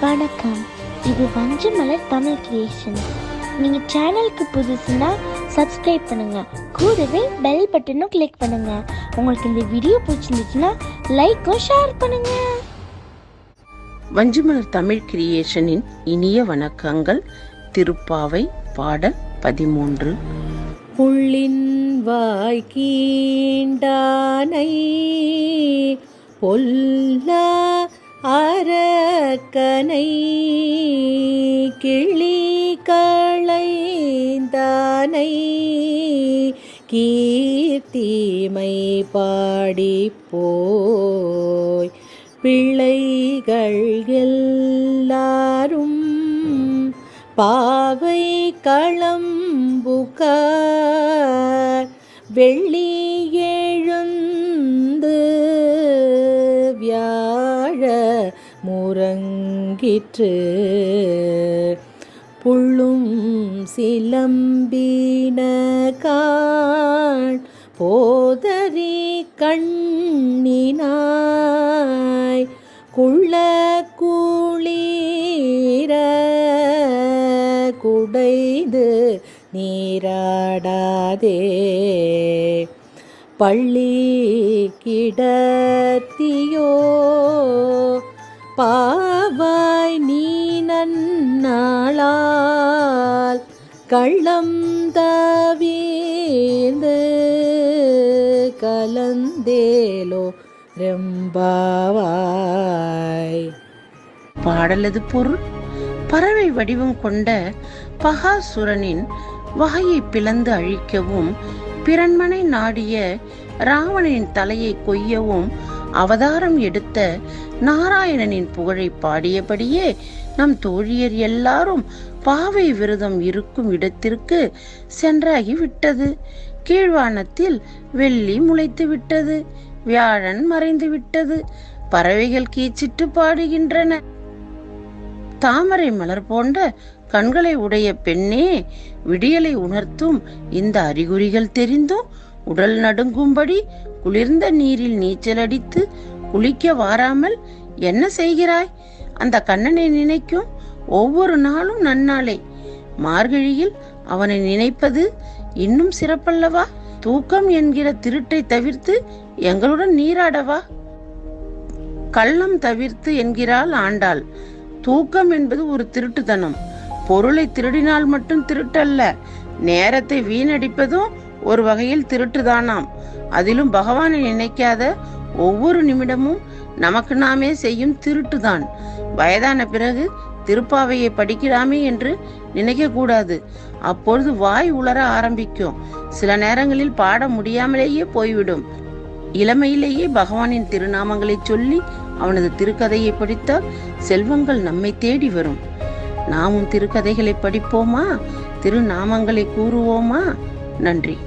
வணக்கம். இது வஞ்சமலர் தமிழ் கிரியேஷன் நீங்கள் சேனலுக்கு புதுசுன்னா சப்ஸ்கிரைப் பண்ணுங்க. கூடவே பெல் பட்டனும் கிளிக் பண்ணுங்க. உங்களுக்கு இந்த வீடியோ பிடிச்சிருந்துச்சுன்னா லைக்கும் ஷேர் பண்ணுங்க. வஞ்சிமலர் தமிழ் கிரியேஷனின் இனிய வணக்கங்கள். திருப்பாவை பாடல் பதிமூன்று. புள்ளின் வாய் கீண்டானை பொல்லா அரக்கனை கிளி களைந்தானை கீர்த்திமை பாடிப்போய். பிள்ளைகள் எல்லாரும் பாவை களம்புகார் வெள்ளி முறங்கிற்று புள்ளும் சிலம்பின போதரி கண்ணினாய். குள்ள கூளீர குடைந்து நீராடாதே. பள்ளி கிடத்தியோ நாளால் கள்ளம் தவீந்து கலந்தேலோ ரெம்பாவாய். பாடலது பொருள் பறவை வடிவம் கொண்ட பகாசுரனின் வகையை பிளந்து அழிக்கவும் பிறன்மனை நாடிய ராவணனின் தலையை கொய்யவும் அவதாரம் எடுத்த நாராயணனின் புகழை பாடியபடியே நம் தோழியர் எல்லாரும் பாவை விரதம் இருக்கும் இடத்திற்கு சென்றாகி விட்டது கீழ்வானத்தில் வெள்ளி முளைத்து விட்டது வியாழன் மறைந்து விட்டது பறவைகள் கீச்சிட்டு பாடுகின்றன. தாமரை மலர் போன்ற கண்களை உடைய பெண்ணே விடியலை உணர்த்தும் இந்த அறிகுறிகள் தெரிந்தும் உடல் நடுங்கும்படி குளிர்ந்த நீரில் நீச்சல் அடித்து குளிக்க வாராமல் என்ன செய்கிறாய்? அந்த கண்ணனை நினைக்கும் ஒவ்வொரு நாளும் நன்னாளே. மார்கழியில் அவனை நினைப்பது இன்னும் சிறப்பல்லவா? தூக்கம் என்கிற திருட்டை தவிர்த்து எங்களுடன் நீராடவா? கள்ளம் தவிர்த்து என்கிறாள் ஆண்டாள். தூக்கம் என்பது ஒரு திருட்டுத்தனம். பொருளை திருடினால் மட்டும் திருட்டல்ல. நேரத்தை வீணடிப்பதும் ஒரு வகையில் திருட்டுதானாம். அதிலும் பகவானை நினைக்காத ஒவ்வொரு நிமிடமும் நமக்கு நாமே செய்யும் திருட்டுதான். வயதான பிறகு திருப்பாவையை படிக்கலாமே என்று நினைக்க கூடாது அப்பொழுது வாய் உளர ஆரம்பிக்கும். சில நேரங்களில் பாட முடியாமலேயே போய்விடும். இளமையிலேயே பகவானின் திருநாமங்களை சொல்லி அவனது திருக்கதையை படித்தால் செல்வங்கள் நம்மை தேடி வரும். நாமும் திருக்கதைகளை படிப்போமா? திருநாமங்களை கூறுவோமா? நன்றி.